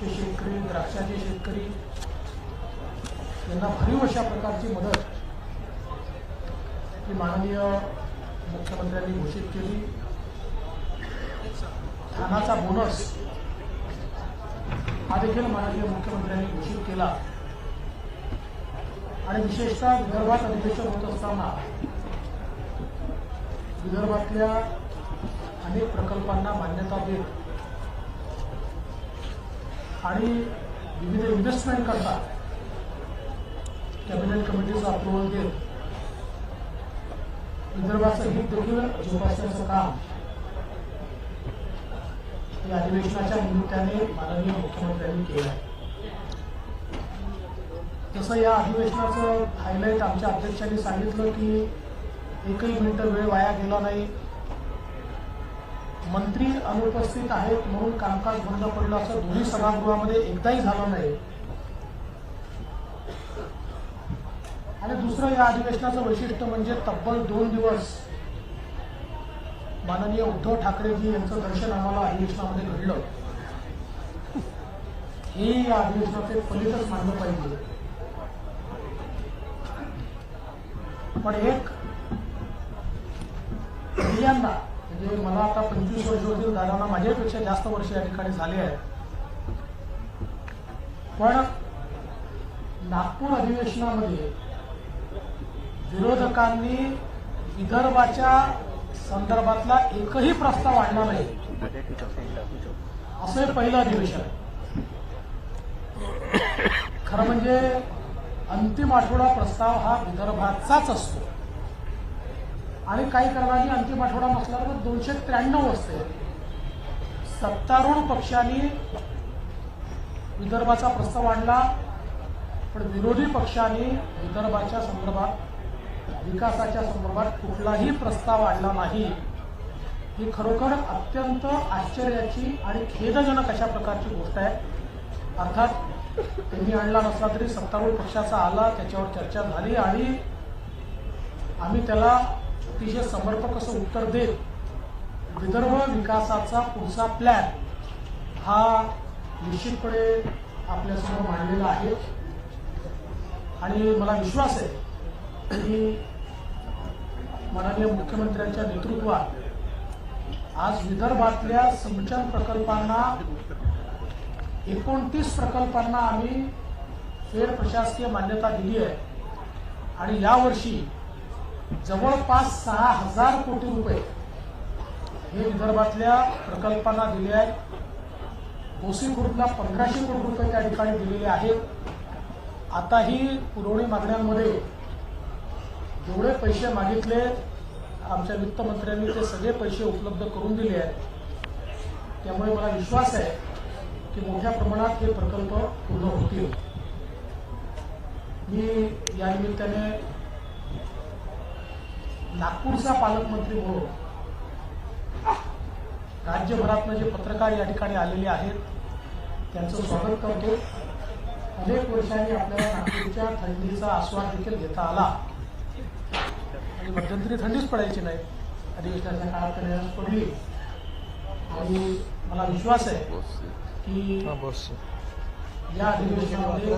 चे शेतकरी द्राक्षाचे शेतकरी यांना भरीव अशा प्रकारची मदत ही माननीय मुख्यमंत्र्यांनी घोषित केली. धानाचा बोनस हा देखील माननीय मुख्यमंत्र्यांनी घोषित केला. आणि विशेषतः विदर्भात अधिवेशन होत असताना विदर्भातल्या अनेक प्रकल्पांना मान्यता देत आणि विविध इन्व्हेस्टमेंट करता कॅबिनेट कमिटीचं अप्रुव्हल देत विदर्भाचं हित देखील जोपासण्याचं काम. या अधिवेशनाच्या निमित्ताने माननीय मुख्यमंत्र्यांनी केलं आहे. तसं या अधिवेशनाचं हायलाईट आमच्या अध्यक्षांनी सांगितलं की एकही मिनिट वेळ वाया गेला नाही. मंत्री अनुपस्थित आहेत म्हणून कामकाज बंद पडलं असं दोन्ही सभागृहामध्ये एकदाही झालं नाही. आणि दुसरं या अधिवेशनाचं वैशिष्ट्य म्हणजे तब्बल दोन दिवस माननीय उद्धव ठाकरेजी यांचं दर्शन आम्हाला अधिवेशनामध्ये घडलं. हे या अधिवेशनाचे फलितच मानलं पाहिजे. पण एक स्त्रियांना जे मला आता पंचवीस वर्ष होतील दादांना माझ्यापेक्षा जास्त वर्ष या ठिकाणी झाले आहेत. पण नागपूर अधिवेशनामध्ये विरोधकांनी विदर्भाच्या संदर्भातला एकही प्रस्ताव आणला नाही. असं हे पहिलं अधिवेशन. आहे खरं म्हणजे अंतिम आठवडा प्रस्ताव हा विदर्भाचाच असतो. आणि काही कारणाने अंतिम आठवडा नसल्यावर दोनशे त्र्याण्णव असते. सत्तारूढ पक्षाने विदर्भाचा प्रस्ताव आणला पण विरोधी पक्षाने विदर्भाच्या संदर्भात विकासाच्या संदर्भात कुठलाही प्रस्ताव आणला नाही. ही खरोखर अत्यंत आश्चर्याची आणि खेदजनक अशा प्रकारची गोष्ट आहे. अर्थात त्यांनी आणला नसला तरी सत्तारूढ पक्षाचा आला त्याच्यावर चर्चा झाली आणि आम्ही त्याला अतिशय समर्पक असं उत्तर देत विदर्भ विकासाचा पुढचा प्लॅन हा निश्चितपणे आपल्यासमोर मांडलेला आहे. आणि मला विश्वास आहे की माननीय मुख्यमंत्र्यांच्या नेतृत्वात आज विदर्भातल्या सिंचन प्रकल्पांना एकोणतीस प्रकल्पांना आम्ही फेर प्रशासकीय मान्यता दिली आहे. आणि यावर्षी जवळपास सहा हजार कोटी रुपये हे विदर्भातल्या प्रकल्पांना दिले आहेत. कोसी खुर्दला पंधराशे कोटी रुपये त्या ठिकाणी दिलेले आहेत. आताही पुरवणी मागण्यांमध्ये जेवढे पैसे मागितले आमच्या वित्तमंत्र्यांनी ते सगळे पैसे उपलब्ध करून दिले आहेत. त्यामुळे मला विश्वास आहे की मोठ्या प्रमाणात हे प्रकल्प पूर्ण होतील. मी या निमित्ताने नागपूरचा पालकमंत्री म्हणून. राज्यभरातनं जे पत्रकार या ठिकाणी आलेले आहेत त्यांचं स्वागत करतो. अनेक वर्षांनी आपल्याला नागपूरच्या थंडीचा आस्वाद देखील घेता आला. आणि मध्यंतरी थंडीच पडायची नाही. अधिवेशनाच्या काळात तर पडली. आणि मला विश्वास आहे की या अधिवेशनामध्ये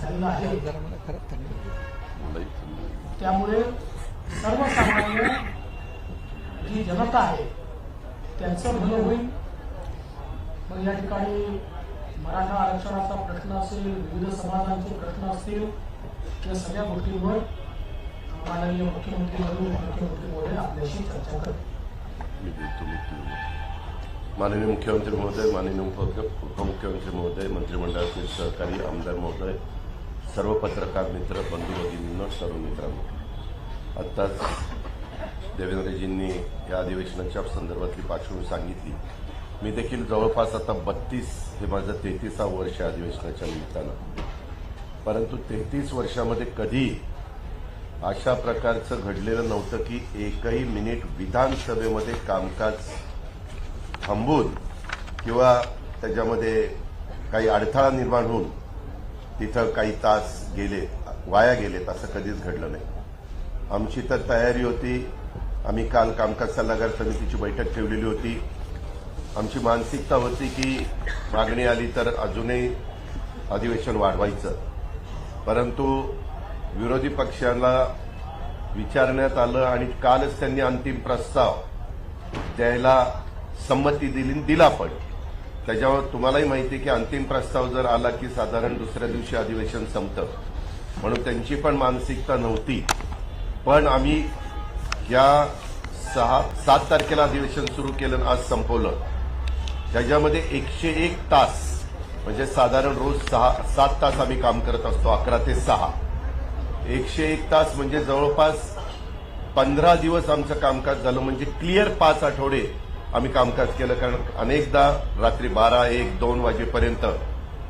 झालेलं आहे. त्यामुळे सर्वसामान्य जी जनता आहे त्यांचं भलं होईल. मग या ठिकाणी मराठा आरक्षणाचा प्रश्न असेल विविध समाजांचे प्रश्न असतील या सगळ्या गोष्टींवर माननीय मुख्यमंत्री म्हणून मुख्यमंत्री महोदय आपल्याशी चर्चा करतील. मुख्यमंत्री माननीय मुख्यमंत्री महोदय माननीय उपमुख्यमंत्री महोदय मंत्रिमंडळातील सहकारी आमदार महोदय सर्व पत्रकार मित्र बंधू भगिनींनो सर्व मित्रांनो. आत्ताच देवेंद्रजींनी या अधिवेशनाच्या संदर्भातली पार्श्वभूमी सांगितली. मी देखील जवळपास आता बत्तीस हे माझं तेहतीसावं वर्ष अधिवेशनाच्या निमित्तानं. परंतु तेहतीस वर्षामध्ये कधी अशा प्रकारचं घडलेलं नव्हतं की एकही मिनिट विधानसभेमध्ये कामकाज थांबून किंवा त्याच्यामध्ये काही अडथळा निर्माण होऊन तिथं काही तास गेले वाया गेलेत असं कधीच घडलं नाही. आमची तर तयारी होती. आम्ही काल कामकाज सल्लागार समितीची बैठक ठेवलेली होती. आमची मानसिकता होती की मागणी आली तर अजूनही अधिवेशन वाढवायचं. परंतु विरोधी पक्षाला विचारण्यात आलं आणि कालच त्यांनी अंतिम प्रस्ताव द्यायला संमती दिली आणि दिला पण. त्याच्यावर तुम्हालाही माहिती आहे की अंतिम प्रस्ताव जर आला की साधारण दुसऱ्या दिवशी अधिवेशन संपतं. म्हणून त्यांची पण मानसिकता नव्हती. पण आम्ही या सहा सात तारखेला अधिवेशन सुरू केलं आज संपवलं. त्याच्यामध्ये एकशे एक तास म्हणजे साधारण रोज सहा सात तास आम्ही काम करत असतो अकरा ते सहा. एकशे एक तास म्हणजे जवळपास पंधरा दिवस आमचं कामकाज झालं म्हणजे क्लिअर पाच आठवडे आम्ही कामकाज केलं कारण अनेकदा रात्री बारा एक दोन वाजेपर्यंत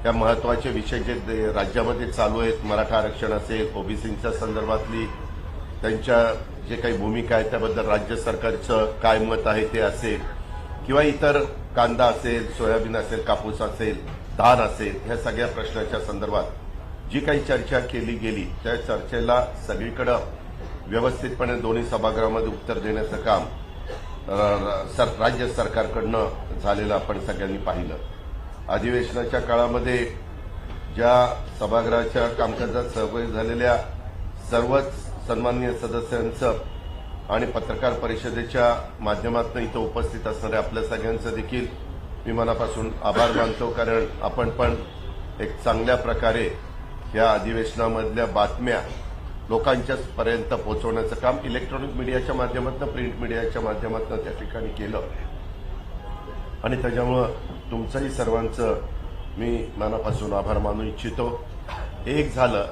या महत्त्वाचे विषय जे राज्यामध्ये चालू आहेत मराठा आरक्षण असेल ओबीसींच्या संदर्भातली त्यांच्या जे काही भूमिका आहे त्याबद्दल राज्य सरकारचं काय मत आहे ते असेल किंवा इतर कांदा असेल सोयाबीन असेल कापूस असेल धान असेल ह्या सगळ्या प्रश्नाच्या संदर्भात जी काही चर्चा केली गेली त्या चर्चेला सगळीकडं व्यवस्थितपणे दोन्ही सभागृहामध्ये उत्तर देण्याचं काम सर राज्य सरकारकडनं झालेलं आपण सगळ्यांनी पाहिलं. अधिवेशनाच्या काळामध्ये ज्या सभागृहाच्या कामकाजात सहभागी झालेल्या सर्वच सन्माननीय सदस्यांचं आणि पत्रकार परिषदेच्या माध्यमातून इथं उपस्थित असणाऱ्या आपल्या सगळ्यांचं देखील मी मनापासून आभार मानतो. कारण आपण पण एक चांगल्या प्रकारे या अधिवेशनामधल्या बातम्या लोकांच्या पर्यंत पोहोचवण्याचं काम इलेक्ट्रॉनिक मीडियाच्या माध्यमातून प्रिंट मीडियाच्या माध्यमातून त्या ठिकाणी केलं. आणि त्याच्यामुळं तुमचंही सर्वांचं मी मनापासून आभार मानू इच्छितो. एक झालं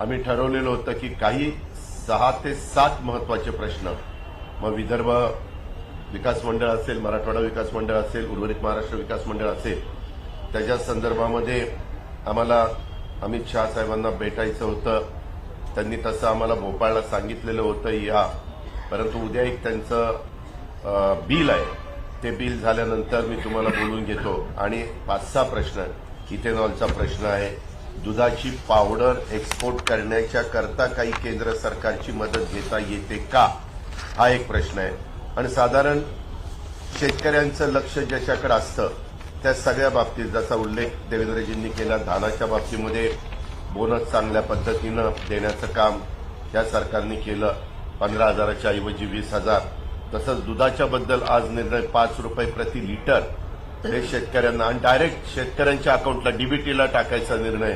आम्ही ठरवलेलं होतं की काही सहा ते सात महत्त्वाचे प्रश्न. मग विदर्भ विकास मंडळ असेल मराठवाडा विकास मंडळ असेल उर्वरित महाराष्ट्र विकास मंडळ असेल त्याच्या संदर्भामध्ये आम्हाला अमित शहा साहेबांना भेटायचं होतं. त्यांनी तसं आम्हाला भोपाळला सांगितलेलं होतं या. परंतु उद्या एक त्यांचं बिल आहे. ते बिल झाल्यानंतर मी तुम्हाला बोलून घेतो. आणि पाच सहा प्रश्न इथेनॉलचा प्रश्न आहे. दुधाची पावडर एक्सपोर्ट करण्याच्या करता काही केंद्र सरकारची मदत घेता येते का? हा एक प्रश्न आहे. आणि साधारण शेतकऱ्यांचं लक्ष ज्याच्याकडे असतं त्या सगळ्या बाबतीत जसा उल्लेख देवेंद्रजींनी केला धानाच्या बाबतीमध्ये बोनस चांगल्या पद्धतीनं देण्याचं काम या सरकारने केलं. पंधरा हजाराच्या ऐवजी वीस हजार. तसंच दुधाच्याबद्दल आज निर्णय पाच रुपये प्रति लिटर हे शेतकऱ्यांना आणि डायरेक्ट शेतकऱ्यांच्या अकाउंटला डीबीटीला टाकायचा निर्णय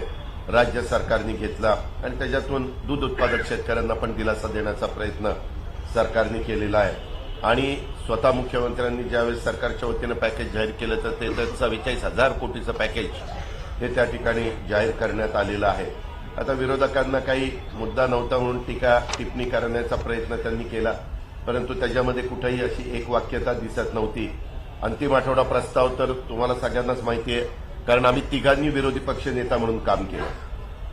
राज्य सरकारने घेतला आणि त्याच्यातून दूध उत्पादक शेतकऱ्यांना पण दिलासा देण्याचा प्रयत्न सरकारने केलेला आहे. आणि स्वतः मुख्यमंत्र्यांनी ज्यावेळेस सरकारच्या वतीनं पॅकेज जाहीर केलं तर ते तर चव्वेचाळीस हजार कोटीचं पॅकेज हे त्या ठिकाणी जाहीर करण्यात आलेलं आहे. आता विरोधकांना काही मुद्दा नव्हता म्हणून टीका टिप्पणी करण्याचा प्रयत्न त्यांनी केला परंतु त्याच्यामध्ये कुठेही अशी एक वाक्यता दिसत नव्हती. अंतिम आठवडा प्रस्ताव तर तुम्हाला सगळ्यांनाच माहिती आहे कारण आम्ही तिघांनी विरोधी पक्ष नेता म्हणून काम केलं.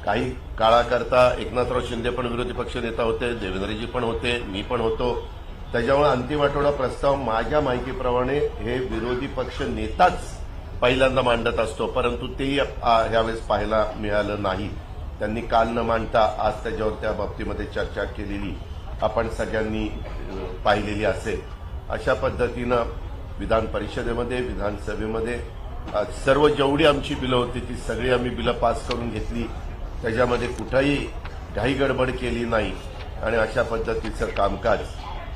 काही काळाकरता एकनाथराव शिंदे पण विरोधी पक्ष नेता होते देवेंद्रजी पण होते मी पण होतो. त्याच्यामुळे अंतिम आठवडा प्रस्ताव माझ्या माहितीप्रमाणे हे विरोधी पक्ष नेताच पहिल्यांदा मांडत असतो परंतु तेही आ, ह्यावेळेस पाहायला मिळालं नाही. त्यांनी काल न मांडता आज त्याच्यावर त्या बाबतीमध्ये चर्चा केलेली आपण सगळ्यांनी पाहिलेली असेल. अशा पद्धतीनं विधान परिषदेमध्ये विधानसभेमध्ये. सर्व जेवढी आमची बिलं होती ती सगळी आम्ही बिलं पास करून घेतली. त्याच्यामध्ये कुठंही घाई गडबड केली नाही. आणि अशा पद्धतीचं कामकाज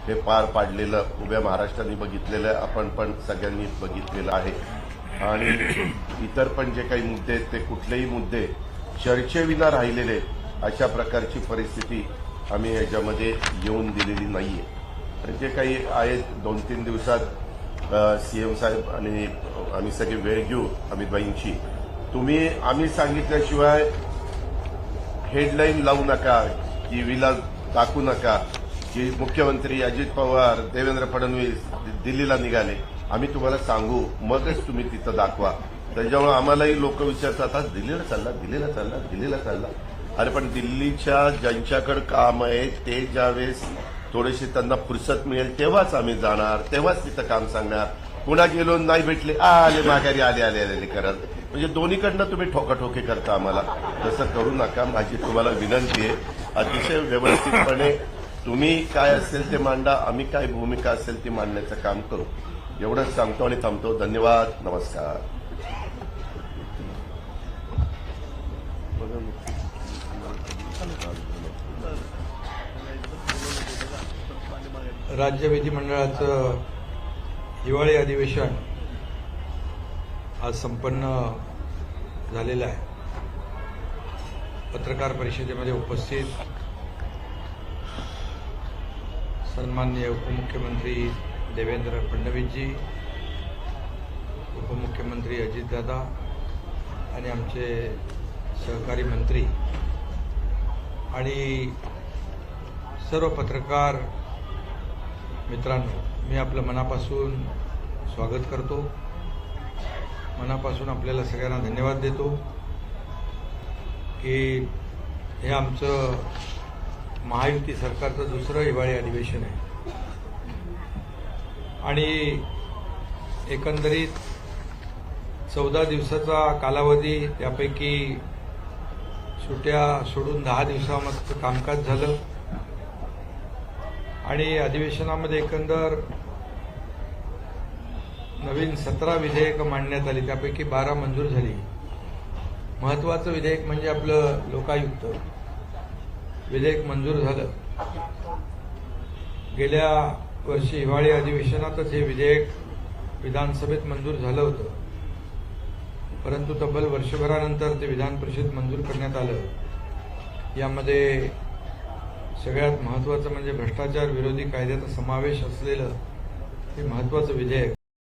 हे पार पाडलेलं उभ्या महाराष्ट्राने बघितलेलं आहे आपण पण सगळ्यांनी बघितलेलं आहे. आणि इतर पण जे काही मुद्दे आहेत ते कुठलेही मुद्दे चर्चेविना राहिलेले अशा प्रकारची परिस्थिती आम्ही याच्यामध्ये येऊन दिलेली नाही आहे जे काही आहेत दोन तीन दिवसात सीएम साहेब आणि आम्ही सगळी वेळ घेऊ अमितबाईंची तुम्ही आम्ही सांगितल्याशिवाय हेडलाईन लावू नका टीव्हीला दाखवू नका. की मुख्यमंत्री अजित पवार देवेंद्र फडणवीस दिल्लीला निघाले. आम्ही तुम्हाला सांगू मगच तुम्ही तिथं दाखवा. त्याच्यामुळे आम्हालाही लोक विचारतात आज दिल्लीला चालला दिल्लीला चालला दिल्लीला चालला. अरे पण दिल्लीच्या ज्यांच्याकडे काम आहे ते ज्यावेळेस थोडीशी त्यांना फुरसत मिळेल तेव्हाच आम्ही जाणार तेव्हाच तिथं काम सांगणार. पुन्हा गेलो नाही भेटले आ, आले माघारी आले आले आले करत. म्हणजे दोन्हीकडनं तुम्ही ठोकाठोकी करता आम्हाला. तसं करू नका. माझी तुम्हाला विनंती आहे. अतिशय व्यवस्थितपणे तुम्ही काय असेल ते मांडा आम्ही काय भूमिका असेल ती मांडण्याचं काम करू. एवढंच सांगतो आणि थांबतो. धन्यवाद. नमस्कार. राज्य विधिमंडळाचं हिवाळी अधिवेशन आज संपन्न झालेलं आहे. पत्रकार परिषदेमध्ये उपस्थित सन्माननीय उपमुख्यमंत्री देवेंद्र फडणवीसजी उपमुख्यमंत्री अजितदादा आणि आमचे सहकारी मंत्री आणि सर्व पत्रकार मित्रांनो मी आपलं मनापासून स्वागत करतो. मनापासून आपल्याला सगळ्यांना धन्यवाद देतो की हे आमचं महायुती सरकारचं दुसरं हिवाळी अधिवेशन आहे. आणि एकंदरीत चौदा दिवसाचा कालावधी त्यापैकी सुट्या सोडून दहा दिवसामध्ये कामकाज झालं. आणि अधिवेशनामध्ये एकंदर नवीन सतरा विधेयकं मांडण्यात आली. त्यापैकी बारा मंजूर झाली. महत्वाचं विधेयक म्हणजे आपलं लोकायुक्त. विधेयक मंजूर झालं. गेल्या वर्षी हिवाळी अधिवेशनातच हे विधेयक विधानसभेत मंजूर झालं होतं. परंतु तब्बल वर्षभरानंतर ते विधान परिषद मंजूर करण्यात आलं. यामध्ये सगळ्यात महत्वाचं म्हणजे भ्रष्टाचार विरोधी कायद्याचा समावेश असलेलं हे महत्वाचं विधेयक.